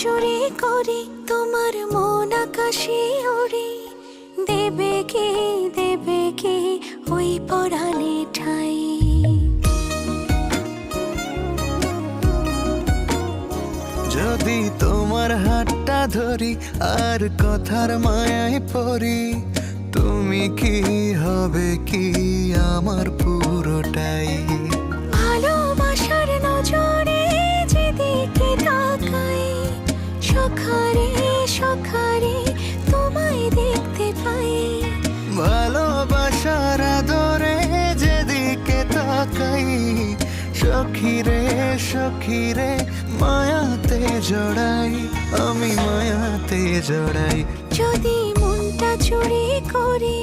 চুরি করি, তোমার মন আকাশে ওড়ে দেবে কি দেবে কি ওই পরাণে ঠাই? যদি তোমার হাতটা ধরি, আর কথার মায়ায় পড়ি, তুমি কি হবে কি আমার পুরোটাই? সখারে তোমায় দেখতে পাই। ভালোবাসার আদরে যেদিকে তাকাই সখিরে সখিরে মায়াতে জড়াই আমি মায়াতে জড়াই। যদি মনটা চুরি করি